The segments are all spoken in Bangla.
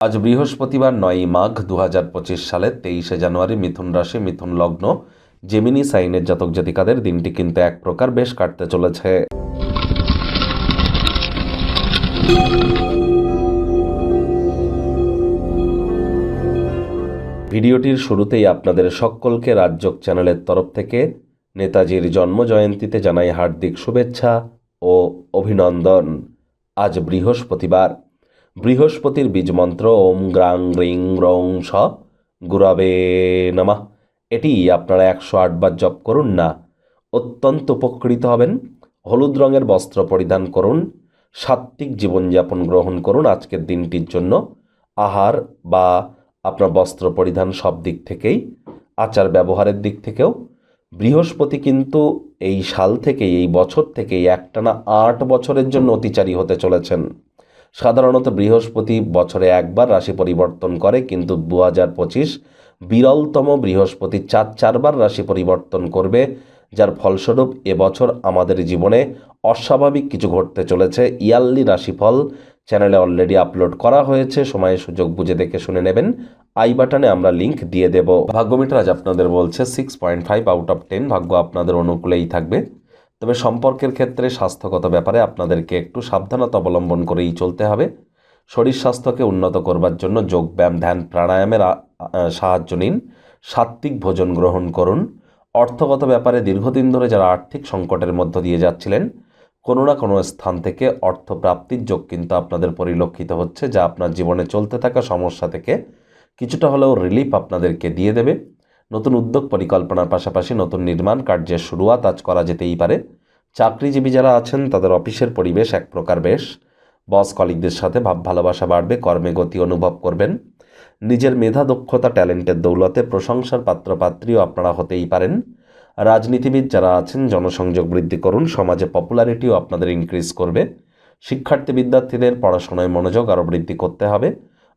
আজ বৃহস্পতিবার নয়ই মাঘ দু হাজার পঁচিশ সালের তেইশে জানুয়ারি মিথুন রাশি, মিথুন লগ্ন জেমিনি সাইনের জাতক জাতিকাদের দিনটি কিন্তু এক প্রকার বেশ কাটতে চলেছে। ভিডিওটির শুরুতেই আপনাদের সকলকে রাজ্যক চ্যানেলের তরফ থেকে নেতাজির জন্মজয়ন্তীতে জানাই হার্দিক শুভেচ্ছা ও অভিনন্দন। আজ বৃহস্পতিবার। বৃহস্পতির বীজমন্ত্র ওম গ্রাং রিং রং স গুরাবে নমঃ। এটি আপনারা একশো আটবার জপ করুন না। অত্যন্ত উপকৃত হবেন। হলুদ রঙের বস্ত্র পরিধান করুন। সাত্ত্বিক জীবনযাপন গ্রহণ করুন আজকের দিনটির জন্য। আহার বা আপনার বস্ত্র পরিধান সব দিক থেকেই, আচার ব্যবহারের দিক থেকেও। বৃহস্পতি কিন্তু এই সাল থেকেই, এই বছর থেকেই একটানা আট বছরের জন্য অতিচারী হতে চলেছেন। সাধারণত বৃহস্পতি বছরে একবার রাশি পরিবর্তন করে, কিন্তু দু হাজার পঁচিশ বিরলতম বৃহস্পতি চার চারবার রাশি পরিবর্তন করবে, যার ফলস্বরূপ এবছর আমাদের জীবনে অস্বাভাবিক কিছু ঘটতে চলেছে। ইয়ারলি রাশিফল চ্যানেলে অলরেডি আপলোড করা হয়েছে, সময় সুযোগ বুঝে দেখে শুনে নেবেন। আই বাটনে আমরা লিংক দিয়ে দেব। ভাগ্যমিটার আজ আপনাদের বলছে six point five out of ten ভাগ্য আপনাদের অনুকূলেই থাকবে। তবে সম্পর্কের ক্ষেত্রে স্বাস্থ্যগত ব্যাপারে আপনাদেরকে একটু সাবধানতা অবলম্বন করেই চলতে হবে। শরীর স্বাস্থ্যকে উন্নত করবার জন্য যোগব্যায়াম, ধ্যান, প্রাণায়ামের সাহায্য নিন। সাত্ত্বিক ভোজন গ্রহণ করুন। অর্থগত ব্যাপারে দীর্ঘদিন ধরে যারা আর্থিক সংকটের মধ্য দিয়ে যাচ্ছিলেন, কোনো না কোনো স্থান থেকে অর্থ প্রাপ্তির যোগ কিন্তু আপনাদের পরিলক্ষিত হচ্ছে, যা আপনার জীবনে চলতে থাকা সমস্যা থেকে কিছুটা হলেও রিলিফ আপনাদেরকে দিয়ে দেবে। নতুন উদ্যোগ পরিকল্পনার পাশাপাশি নতুন নির্মাণ কার্যের শুরুয়াত আজ করা যেতেই পারে। চাকরিজীবী যারা আছেন, তাদের অফিসের পরিবেশ এক প্রকার বেশ। বস কলিগদের সাথে ভাব ভালোবাসা বাড়বে, কর্মে গতি অনুভব করবেন। নিজের মেধা, দক্ষতা, ট্যালেন্টের দৌলতে প্রশংসার পাত্রপাত্রীও আপনারা হতেই পারেন। রাজনীতিবিদ যারা আছেন, জনসংযোগ বৃদ্ধি করুন, সমাজে পপুলারিটিও আপনাদের ইনক্রিজ করবে। শিক্ষার্থী বিদ্যার্থীদের পড়াশোনায় মনোযোগ আরও বৃদ্ধি করতে হবে।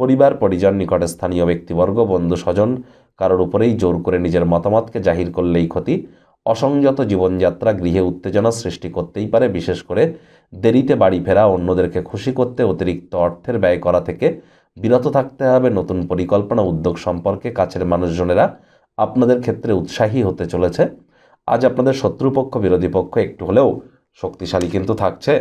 পরিবার, পরিজন, নিকটে স্থানীয় ব্যক্তিবর্গ, বন্ধু, স্বজন, কারোর উপরেই জোর করে নিজের মতামতকে জাহির করলেই ক্ষতি। অসংযত জীবনযাত্রা গৃহে উত্তেজনা সৃষ্টি করতেই পারে, বিশেষ করে দেরিতে বাড়ি ফেরা, অন্যদেরকে খুশি করতে অতিরিক্ত অর্থের ব্যয় করা থেকে। বিরত থাকতে হবে, নতুন পরিকল্পনা, উদ্যোগ সম্পর্কে কাছের মানুষজনেরা আপনাদের ক্ষেত্রে উৎসাহী হতে চলেছে। আজ আপনাদের শত্রুপক্ষ, বিরোধী পক্ষ একটু হলেও শক্তিশালী কিন্তু থাকছে।